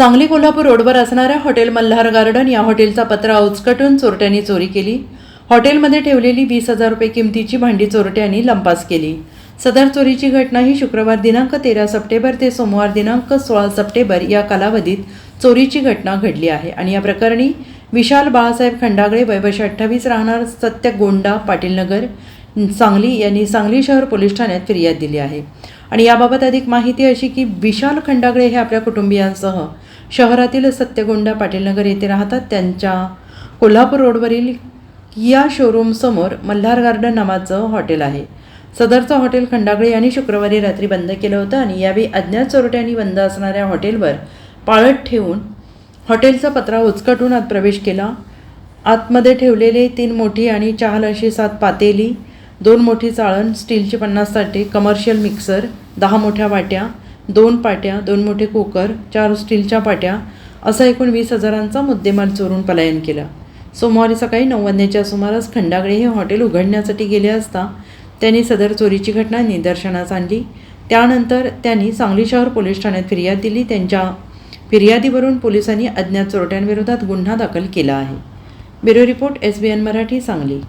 सांगली कोल्हापूर रोडवर असणाऱ्या hotel Malhar garden या हॉटेलचा पत्रा उचकटून चोरट्यांनी चोरी केली. हॉटेलमध्ये ठेवलेली वीस हजार रुपये किमतीची भांडी चोरट्यांनी लंपास केली. सदर चोरीची घटना ही शुक्रवार दिनांक तेरा सप्टेंबर ते सोमवार दिनांक सोळा सप्टेंबर या कालावधीत चोरीची घटना घडली आहे आणि या प्रकरणी विशाल बाळासाहेब खंडागळे वयवर्ष अठ्ठावीस राहणार सत्य गोंडा पाटीलनगर सांगली यांनी सांगली शहर पोलीस ठाण्यात फिर्याद दिली आहे. आणि याबाबत अधिक माहिती अशी की विशाल खंडागळे हे आपल्या कुटुंबियांसह शहरातील सत्यगोंडा पाटीलनगर येथे राहतात. त्यांच्या कोल्हापूर रोडवरील किया शोरूमसमोर मल्हार गार्डन नावाचं हॉटेल आहे. सदरचं हॉटेल खंडागळे यांनी शुक्रवारी रात्री बंद केलं होतं आणि यावेळी अज्ञात चोरट्यांनी बंद असणाऱ्या हॉटेलवर पाळत ठेवून हॉटेलचा पत्रा उचकटून आत प्रवेश केला. आतमध्ये ठेवलेले तीन मोठी आणि चहाल अशी सात पातेली दोन मोठी चाळण स्टीलची पन्नास ताटे कमर्शियल मिक्सर दहा मोठ्या वाट्या दोन पाट्या दोन मोठे कुकर चार स्टीलच्या पाट्या असा एकूण वीस हजारांचा मुद्देमाल चोरून पलायन केला. सोमवारी सकाळी नऊ वाजण्याच्या सुमारास खंडागळे हे हॉटेल उघडण्यासाठी गेले असता त्यांनी सदर चोरीची घटना निदर्शनास आणली. त्यानंतर त्यांनी सांगली शहर पोलीस ठाण्यात फिर्याद दिली. त्यांच्या फिर्यादीवरून पोलिसांनी अज्ञात चोरट्यांविरोधात गुन्हा दाखल केला आहे. Bureau report S B N Marathi Sangli.